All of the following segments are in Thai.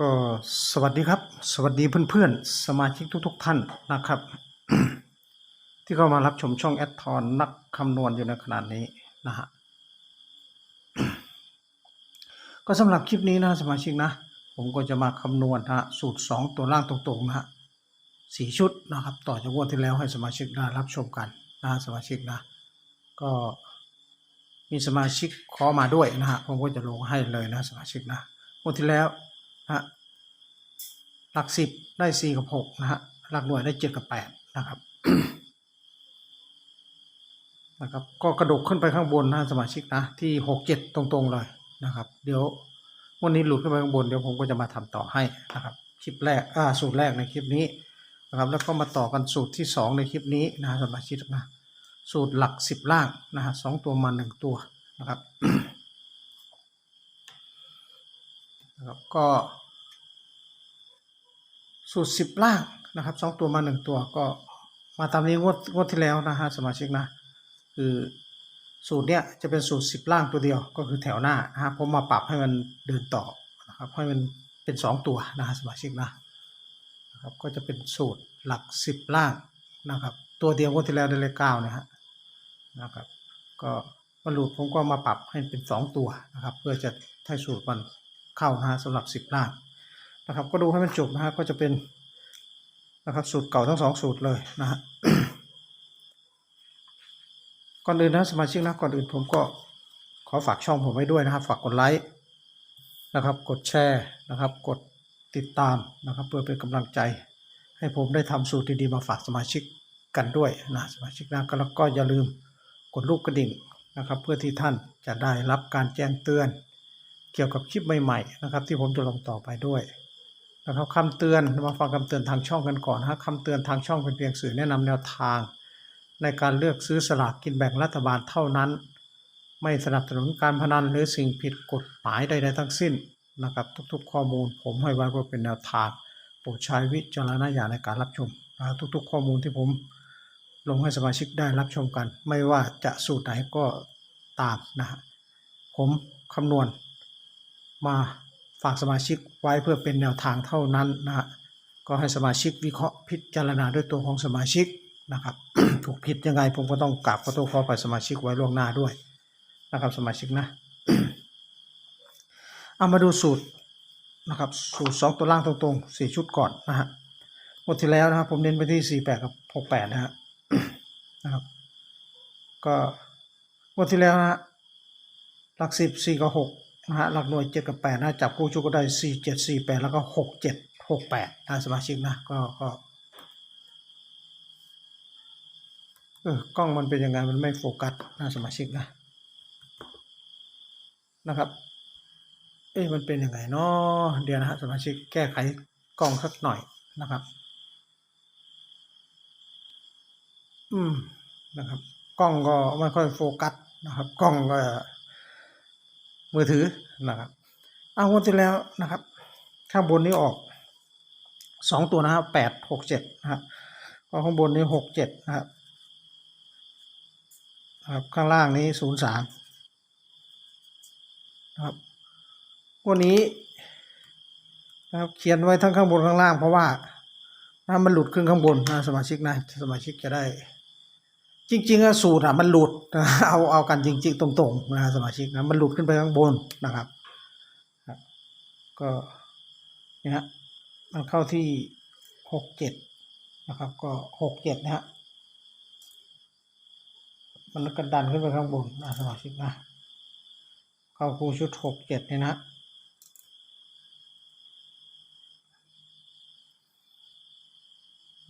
ก็สวัสดีครับ สวัสดีเพื่อนๆ สมาชิกทุก ๆ ท่านนะครับ ที่เข้ามารับชมช่องแอดทอนนักคำนวณอยู่ในขณะนี้นะฮะก็สำหรับคลิปนี้นะสมาชิกนะ ผมก็จะมาคำนวณฮะสูตร 2 ตัวล่างตรงๆนะฮะสี่ชุดนะครับ ต่อจากงวดที่แล้วให้สมาชิกได้รับชมกันนะสมาชิกนะ ก็มีสมาชิกขอมาด้วยนะฮะผมก็จะลงให้เลยนะสมาชิกนะงวดที่แล้ว นะหลักสิบได้สี่กับหกนะฮะหลักหน่วยได้เจ็ดกับแปดนะครับนะครับ ก็กระดกขึ้นไปข้างบนนะสมาชิกนะที่หกเจ็ดตรงๆเลยนะครับ เดี๋ยววันนี้หลุดขึ้นไปข้างบนเดี๋ยวผมก็จะมาทำต่อให้นะครับคลิปแรกอ่าสูตรแรกในคลิปนี้นะครับ แล้วก็มาต่อกันสูตรที่สองในคลิปนี้นะสมาชิกนะสูตรหลักสิบล่างนะฮะสองตัวมาหนึ่งตัวนะครับ นะครับก็สูตรสิบล่างนะครับสองตัวมาหนึ่งตัวก็มาตามนี้งวดงวดที่แล้วนะฮะสมาชิกนะ คือสูตรเนี้ยจะเป็นสูตรสิบล่างตัวเดียวก็คือแถวหน้านะฮะผมมาปรับให้มันเดินต่อนะครับให้มันเป็นสองตัวนะฮะสมาชิกนะนะครับก็จะเป็นสูตรหลักสิบล่างนะครับตัวเดียวงวดที่แล้วได้เลขเก้านะฮะนะครับก็มาหลุดผมก็มาปรับให้เป็นสองตัวนะครับเพื่อจะให้สูตรมัน เข้านะฮะสำหรับสิบล่างนะครับก็ดูให้มันจบนะฮะก็จะเป็นนะครับสูตรเก่าทั้งสองสูตรเลยนะฮะก่อนอื่นนะสมาชิกนะก่อนอื่นผมก็ขอฝากช่องผมไว้ด้วยนะครับ ฝากกดไลค์นะครับกดแชร์นะครับ กดติดตามนะครับ เพื่อเป็นกำลังใจ ให้ผมได้ทำสูตรดีๆมาฝากสมาชิกกันด้วยนะสมาชิกนะก็แล้วก็อย่าลืมกดรูปกระดิ่งนะครับ เพื่อที่ท่านจะได้รับการแจ้งเตือน เกี่ยวกับคลิปใหม่ๆนะครับ ที่ผมจะลงต่อไปด้วยนะครับคำเตือนมาฟังคำเตือนทางช่องกันก่อนนะฮะคำเตือนทางช่องเป็นเพียงสื่อแนะนำแนวทาง ในการเลือกซื้อสลากกินแบ่งรัฐบาลเท่านั้น ไม่สนับสนุนการพนันหรือสิ่งผิดกฎหมายใดๆทั้งสิ้นนะครับทุกๆ ข้อมูล ผมให้ไว้เพื่อเป็นแนวทางโปรดใช้วิจารณญาณในการรับชมนะทุกๆ ข้อมูลที่ผมลงให้สมาชิกได้รับชมกัน ไม่ว่าจะสูตรไหนก็ตามนะฮะผมคำนวณ มาฝากสมาชิกไว้เพื่อเป็นแนวทางเท่านั้นนะฮะก็ให้สมาชิกวิเคราะห์พิจารณาด้วยตัวของสมาชิกนะครับถูกผิดยังไงผมก็ต้องกราบขอโทษขอไปสมาชิกไว้ล่วงหน้าด้วยนะครับสมาชิกนะเอามาดูสูตรนะครับสูตรสองตัวล่างตรงๆสี่ชุดก่อนนะฮะหมดที่แล้วนะครับผมเน้นไปที่สี่แปดกับหกแปดนะฮะนะครับก็งวดที่แล้วนะฮะหลักสิบสี่กับหก นะฮะหลักหน่วยเจ็ดกับแปดนะจับคู่ชุดก็ได้สี่เจ็ดสี่แปดแล้วก็หกเจ็ดหกแปดนะสมาชิกนะก็ก็เออกล้องมันเป็นยังไงมันไม่โฟกัสนะสมาชิกนะนะครับ เอ๊ะมันเป็นยังไงเนาะเดี๋ยวนะฮะสมาชิกแก้ไขกล้องสักหน่อยนะครับ อืมนะครับ กล้องก็ไม่ค่อยโฟกัสนะครับ กล้องก็ มือถือนะครับ เอางวดที่แล้วนะครับ ข้างบนนี้ออกสองตัวนะครับแปดหกเจ็ดนะครับก็ข้างบนนี้หกเจ็ดนะครับนะครับ ข้างล่างนี้ศูนย์สามนะครับวันนี้นะครับเขียนไว้ทั้งข้างบนข้างล่างเพราะว่าถ้ามันหลุดขึ้นข้างบนนะสมาชิกนะสมาชิกจะได้ จริงๆอะสูตรอะมันหลุดเอาเอากันจริง ๆ ตรงๆนะสมาชิกนะมันหลุดขึ้นไปข้างบนนะครับ ก็นี่ฮะมันเข้าที่หกเจ็ดนะครับ ก็หกเจ็ดนะฮะมันก็ดันขึ้นไปข้างบนนะสมาชิกนะเข้าคู่ชุดหกเจ็ดเนี่ยนะ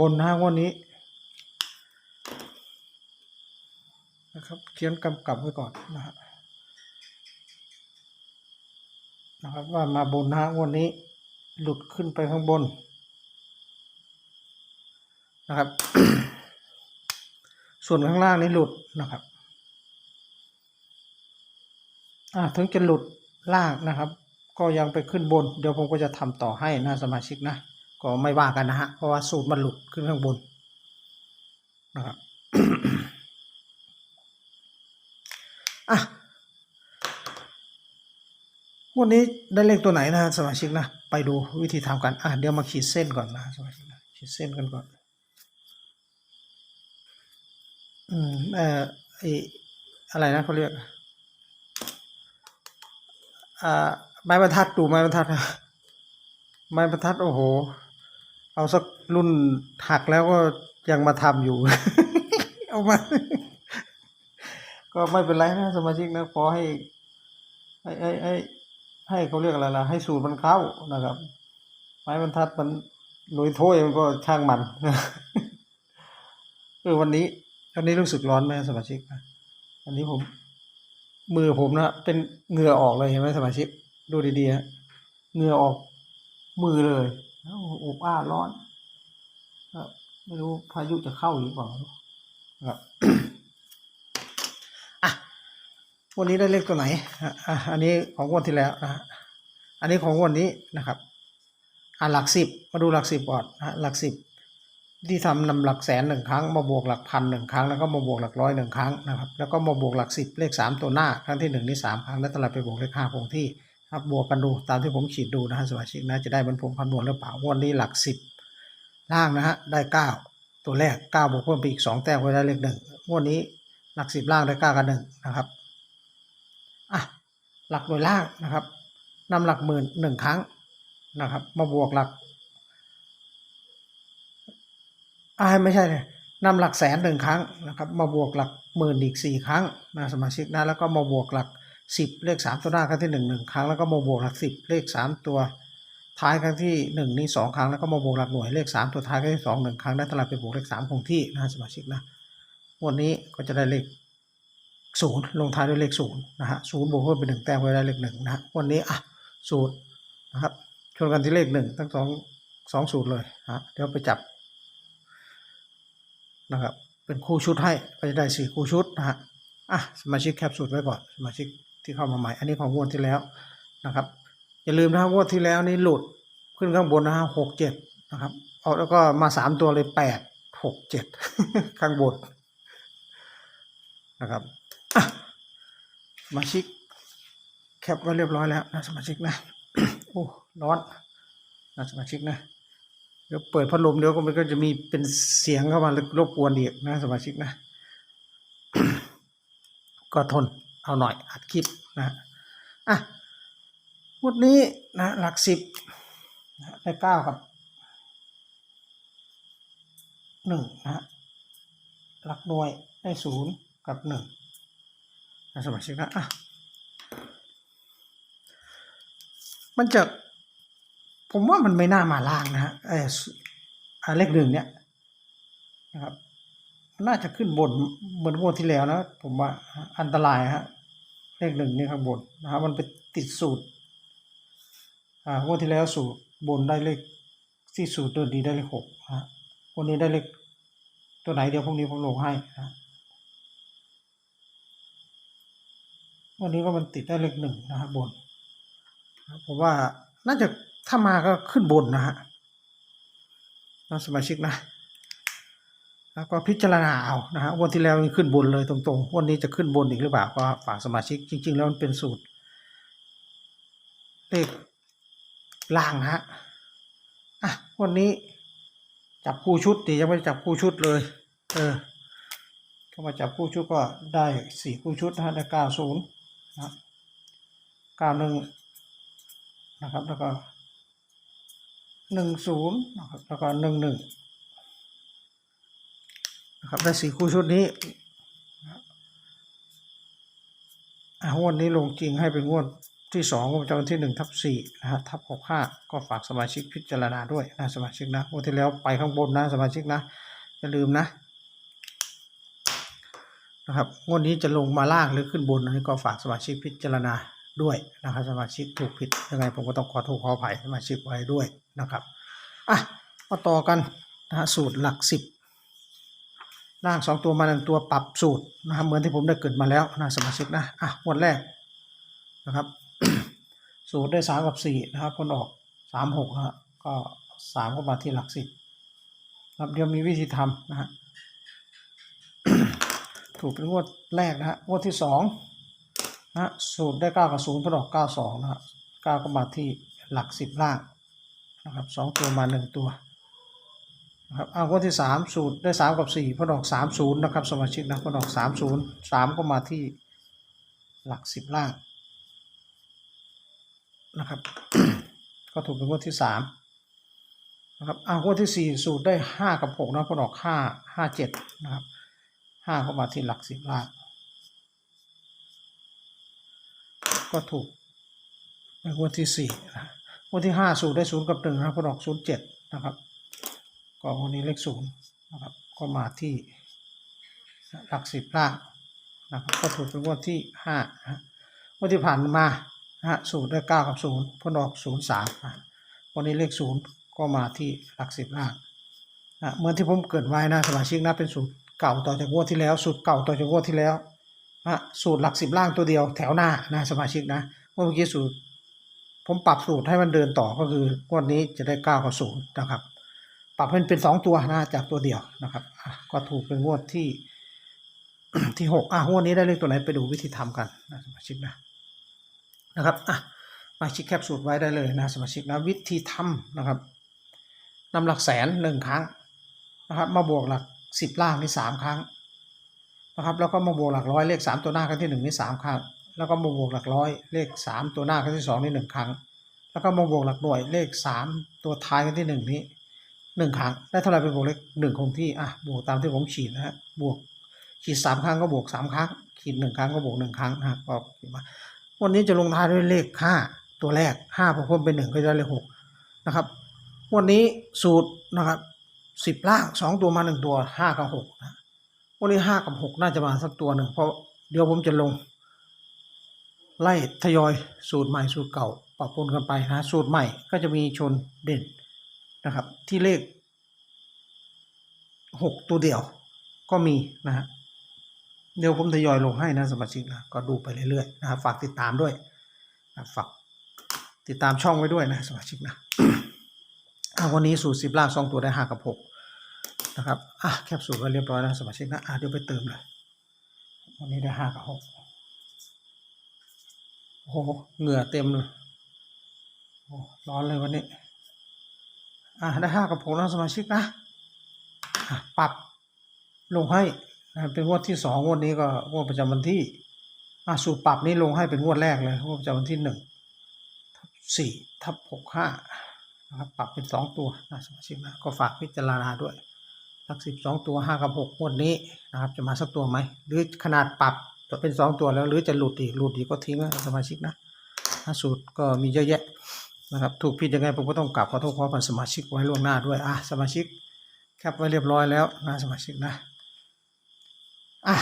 บนนะฮะวันนี้ นะครับ เขียนกำกับไว้ก่อนนะฮะนะครับว่ามาบนนะวันนี้หลุดขึ้นไปข้างบนนะครับ ส่วนข้างล่างนี้หลุดนะครับอ่าถึงจะหลุดล่างนะครับ ก็ยังไปขึ้นบน เดี๋ยวผมก็จะทำต่อให้นะสมาชิกนะ ก็ไม่ว่ากันนะฮะ เพราะว่าสูตรมันหลุดขึ้นข้างบนนะครับ อะวันนี้ได้เลขตัวไหนนะสมาชิกนะ ไปดูวิธีทำกันอะเดี๋ยวมาขีดเส้นก่อนนะสมาชิกนะขีดเส้นกันก่อน อืมเอ่อไออะไรนะเขาเรียกอ่าไม้บรรทัดดูไม้บรรทัดนะไม้บรรทัดโอ้โห เอาสักรุ่นหักแล้วก็ยังมาทำอยู่ เอามา ก็ไม่เป็นไรนะสมาชิกนะขอให้ให้ให้ให้ให้เขาเรียกอะไรล่ะให้สูตรมันเข้านะครับ ไม้บรรทัดมันลุยถ้วยมันก็ช่างมันเออวันนี้วันนี้รู้สึกร้อนไหมสมาชิกนะวันนี้ผม มือผมนะเป็นเหงื่อออกเลยเห็นไหมสมาชิก ดูดีๆฮะเหงื่อออกมือเลยโอ้อบอ้าร้อนไม่รู้พายุจะเข้าหรือเปล่าครับ อะ วันนี้ได้เลขตัวไหนอะอันนี้ของวันที่แล้วนะอันนี้ของวันนี้นะครับอะหลักสิบมาดูหลักสิบก่อนนะหลักสิบที่ทำนำหลักแสนหนึ่งครั้ง มาบวกหลักพันหนึ่งครั้ง แล้วก็มาบวกหลักร้อยหนึ่งครั้งนะครับ แล้วก็มาบวกหลักสิบเลขสามตัวหน้า ครั้งที่หนึ่งนี่สามครั้ง แล้วตลอดไปบวกเลขห้าคงที่ครับบวกกันดูตามที่ผมขีดดูนะฮะสมาชิกนะจะได้เหมันผมคำนวณหรือเปล่าวันนี้หลักสิบล่างนะฮะได้เก้าตัวแรกเก้าบวกเพิ่มไปอีกสองแต้มก็ได้เลขหนึ่งงวันนี้หลักสิบล่างได้เก้ากับหนึ่งนะครับ อะหลักหน่วยล่างนะครับนำหลักหมื่นหนึ่งครั้งนะครับ มาบวกหลักอ่าไม่ใช่เลยนำหลักแสนหนึ่งครั้งนะครับ มาบวกหลักหมื่นอีกสี่ครั้งนะสมาชิกนะแล้วก็มาบวกหลักสิบเลขสามตัวหน้าครั้งที่หนึ่งหนึ่งครั้งแล้วก็มาบวกหลักสิบเลขสามตัวท้ายครั้งที่หนึ่งนี่สองครั้งแล้วก็มาบวกหลักหน่วยเลขสามตัวท้ายครั้งที่สองหนึ่งครั้งได้ตลาดไปบวกเลขสามคงที่นะสมาชิกนะวันนี้ก็จะได้เลข ศูนย์ลงท้ายด้วยเลขศูนย์นะฮะศูนย์บวกเพิ่มเป็นหนึ่งแต้มก็ได้เลขหนึ่งนะฮะวันนี้อะสูตรนะครับชนกันที่เลขหนึ่งทั้งสองสองสูตรเลยฮะเดี๋ยวไปจับนะครับเป็นคู่ชุดให้ก็จะได้สี่คู่ชุดนะฮะอะสมาชิกแคปสูตรไว้ก่อนสมาชิกที่เข้ามาใหม่ อันนี้ของงวดที่แล้วนะครับอย่าลืมนะครับงวดที่แล้วนี่หลุดขึ้นข้างบนนะฮะหกเจ็ดนะครับเอาแล้วก็มาสามตัวเลยแปดหกเจ็ดข้างบนนะครับ สมาชิกแคปไว้เรียบร้อยแล้วนะสมาชิกนะโอ้ร้อนนะสมาชิกนะเดี๋ยวเปิดพัดลมเดี๋ยวก็มันก็จะมีเป็นเสียงเข้ามารบกวนอีกนะสมาชิกนะ ก็ทนเอาหน่อยอัดคลิปนะอะงวดนี้นะหลักสิบนะได้เก้ากับหนึ่งนะหลักหน่วยได้ศูนย์กับหนึ่ง สมาชิกนะอะมันจะ ผมว่ามันไม่น่ามาล่างนะฮะเอออ่าเลขหนึ่งเนี่ยนะครับน่าจะขึ้นบนเหมือนงวดที่แล้วนะ ผมว่าอันตรายฮะเลขหนึ่งนี่ข้างบนนะครับมันไปติดสูตรอ่างวดที่แล้วสูตรบนได้เลขที่สูตรตัวดีได้เลขหกฮะวันนี้ได้เลขตัวไหนเดี๋ยวพรุ่งนี้ผมลงให้นะ วันนี้ก็มันติดได้เลขหนึ่งนะฮะบนผมว่าน่าจะถ้ามาก็ขึ้นบนนะฮะนะสมาชิกนะแล้วก็พิจารณาเอานะฮะวันที่แล้วมันขึ้นบนเลยตรงๆวันนี้จะขึ้นบนอีกหรือเปล่าก็ฝากสมาชิกจริง ๆ แล้วมันเป็นสูตรเลขล่างนะฮะอะวันนี้จับคู่ชุดดียังไม่จับคู่ชุดเลย เออเข้ามาจับคู่ชุดก็ได้สี่คู่ชุดนะฮะได้เก้าศูนย์ นะเก้าหนึ่งนะครับ แล้วก็หนึ่งศูนย์นะครับ แล้วก็หนึ่งหนึ่งนะครับได้สี่คู่ชุดนี้อะงวดนี้ลงจริงให้เป็นงวดที่สองงวดประจำวันที่หนึ่งทับสี่นะฮะทับหกห้าก็ฝากสมาชิกพิจารณาด้วยนะสมาชิกนะงวดที่แล้วไปข้างบนนะสมาชิกนะอย่าลืมนะ นะครับงวดนี้จะลงมาล่างหรือขึ้นบนอันนี้ก็ฝากสมาชิกพิจารณาด้วยนะครับสมาชิกถูกผิดยังไงผมก็ต้องขอโทษขออภัยสมาชิกไว้ด้วยนะครับอะมาต่อกันนะฮะสูตรหลักสิบล่างสองตัวมาหนึ่งตัวปรับสูตรนะครับเหมือนที่ผมได้เกิดมาแล้วนะสมาชิกนะอะงวันแรกนะครับ สูตรได้สามกับสี่นะครับผลออกสามหกนะฮะก็สามก็มาที่หลักสิบครับเดี๋ยวมีวิธีทำนะฮะ ถูกเป็นงวดแรกนะฮะงวดที่สองนะฮะสูตรได้เก้ากับศูนย์ผลออกเก้าสองนะฮะเก้าก็มาที่หลักสิบล่างนะครับสองตัวมาหนึ่งตัวนะครับเอางวดที่สามสูตรได้สามกับสี่พออกสามศูนย์นะครับสมาชิกนะพออกสามศูนย์สามก็มาที่หลักสิบล่างนะครับก็ถูกเป็นงวดที่สามนะครับเอางวดที่สี่สูตรได้ห้ากับหกนะพออกห้าห้าเจ็ดนะครับ ห้าก็มาที่หลักสิบล่าง ก็ถูกในงวดที่สี่นะงวดที่ห้าสูตรได้ศูนย์กับหนึ่งนะครับก็ออกศูนย์เจ็ดนะครับก็วันนี้เลขศูนย์นะครับก็มาที่หลักสิบล่างนะครับก็ถูกเป็นงวดที่ห้านะงวดที่ผ่านมาฮะสูตรได้เก้ากับศูนย์พอออกศูนย์สามวันนี้เลขศูนย์ก็มาที่หลักสิบล่างนะเหมือนที่ผมเกิดไว้นะสมาชิกนะเป็นสูตร เก่าต่อจากงวดที่แล้ว สูตรเก่าต่อจากงวดที่แล้วนะสูตรหลักสิบล่างตัวเดียวแถวหน้านะสมาชิกนะเมื่อกี้สูตร ผมปรับสูตรให้มันเดินต่อก็คืองวดนี้จะได้เก้ากับศูนย์นะครับ ปรับให้มันเป็นสองตัวนะจากตัวเดียวนะครับก็ถูกเป็นงวดที่ที่หกอะงวดนี้ได้เลขตัวไหนไปดูวิธีทำกันนะสมาชิกนะนะครับอะมาชิกแคปสูตรไว้ได้เลยนะสมาชิกนะวิธีทำนะครับนำหลักแสนหนึ่งครั้งนะครับ มาบวกหลัก สิบล่างนี่สามครั้งนะครับแล้วก็มาบวกหลักร้อยเลขสามตัวหน้าครั้งที่หนึ่งนี่สามครั้ง แล้วก็มาบวกหลักร้อยเลขสามตัวหน้าครั้งที่สองนี่หนึ่งครั้ง แล้วก็มาบวกหลักหน่วยเลขสามตัวท้ายครั้งที่หนึ่งนี้หนึ่งครั้งได้เท่าไหรไปบวกเลขหนึ่งคงที่อะบวกตามที่ผมขีดนะฮะบวกขีดสามครั้งก็บวกสามครั้ง ขีดหนึ่งครั้งก็บวกหนึ่งครั้งนะฮะก็ขีดมาวันนี้จะลงท้ายด้วยเลขห้าตัวแรกห้าพอเพิ่มเป็นหนึ่งก็จะได้เลขหกนะครับวันนี้สูตรนะครับ สิบล่างสองตัวมาหนึ่งตัวห้ากับหกนะวันนี้ห้ากับหกน่าจะมาสักตัวหนึ่งเพราะเดี๋ยวผมจะลง ไล่ทยอยสูตรใหม่สูตรเก่าปรับปนกันไปนะสูตรใหม่ก็จะมีชนเด่นนะครับ ที่เลขหกตัวเดียวก็มีนะฮะเดี๋ยวผมทยอยลงให้นะสมาชิกนะก็ดูไปเรื่อยๆนะครับฝากติดตามด้วยนะฝากติดตามช่องไว้ด้วยนะสมาชิกนะอะวันนี้สูตรสิบล่างสองตัวได้ห้ากับหก นะครับ อะแคปสูตรไว้เรียบร้อยแล้วสมาชิกนะ อะเดี๋ยวไปเติมเลย วันนี้ได้ห้ากับหกโอ้โหเหงื่อเต็มเลยโอ้ร้อนเลยวันนี้ อะได้ห้ากับหกแล้วสมาชิกนะ อะปรับลงให้นะเป็นงวดที่สองงวดนี้ก็งวดประจำวันที่อะสูตรปรับนี้ลงให้เป็นงวดแรกเลยงวดประจำวันที่หนึ่งทับสี่ทับหกห้านะครับปรับเป็นสองตัวนะสมาชิกนะก็ฝากพิจารณาด้วย หลักสิบสองตัวห้ากับหกงวดนี้นะครับ จะมาสักตัวไหมหรือขนาดปรับจะเป็นสองตัวแล้ว หรือจะหลุดอีกหลุดอีกก็ทิ้งนะสมาชิกนะถ้าสูตรก็มีเยอะแยะนะครับถูกผิดยังไงผมก็ต้องกลับขอโทษขอผ่านสมาชิกไว้ล่วงหน้าด้วยอะสมาชิกแคปไว้เรียบร้อยแล้วนะสมาชิกนะอะ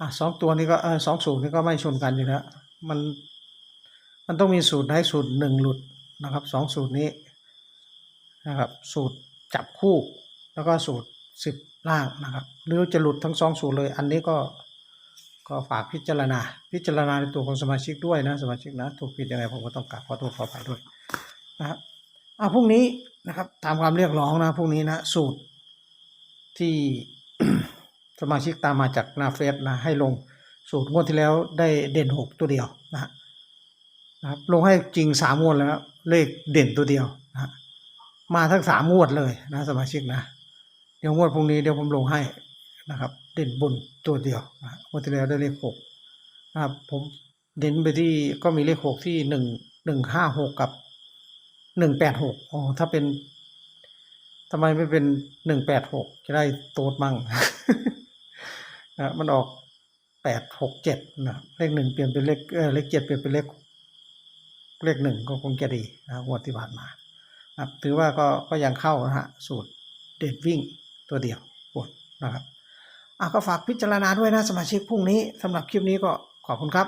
อะสองตัวนี้ก็สองสูตรนี้ก็ไม่ชนกันอยู่แล้วมันมันต้องมีสูตรให้สูตรหนึ่งหลุดนะครับสองสูตรนี้นะครับสูตร จับคู่ แล้วก็สูตรสิบล่างนะครับ หรือจะหลุดทั้งสองสูตรเลย อันนี้ก็ก็ฝากพิจารณา พิจารณาในตัวของสมาชิกด้วยนะสมาชิกนะถูกผิดยังไงผมก็ต้องกราบขอโทษขอไปด้วยนะครับอะพรุ่งนี้นะครับ ตามความเรียกร้องนะพรุ่งนี้นะสูตรที่สมาชิกตามมาจากนาเฟซนะให้ลงสูตรงวดที่แล้วได้เด่นหกตัวเดียวนะนะครับลงให้จริงสามงวดแล้วเลขเด่นตัวเดียวนะฮะ มาทั้งสามงวดเลยนะสมาชิกนะ เดี๋ยวงวดพรุ่งนี้เดี๋ยวผมลงให้นะครับ เด่นบนตัวเดียวนะงวดที่แล้วได้เลขหกนะครับ ผมเด่นไปที่ก็มีเลขหกที่หนึ่งหนึ่งห้าหกกับหนึ่งแปดหกอ๋อถ้าเป็นทำไมไม่เป็นหนึ่งแปดหกจะได้โตดมั่งนะมันออกแปดหกเจ็ดนะเลขหนึ่งเปลี่ยนเป็นเลขเออเลขเจ็ดเปลี่ยนเป็นเลขเลขหนึ่งก็คงจะดีนะงวดที่ผ่านมา ครับถือว่าก็ก็ยังเข้านะฮะสูตรเด็ดวิ่งตัวเดียวปวดนะครับอะก็ฝากพิจารณาด้วยนะสมาชิกพรุ่งนี้สำหรับคลิปนี้ก็ขอบคุณครับ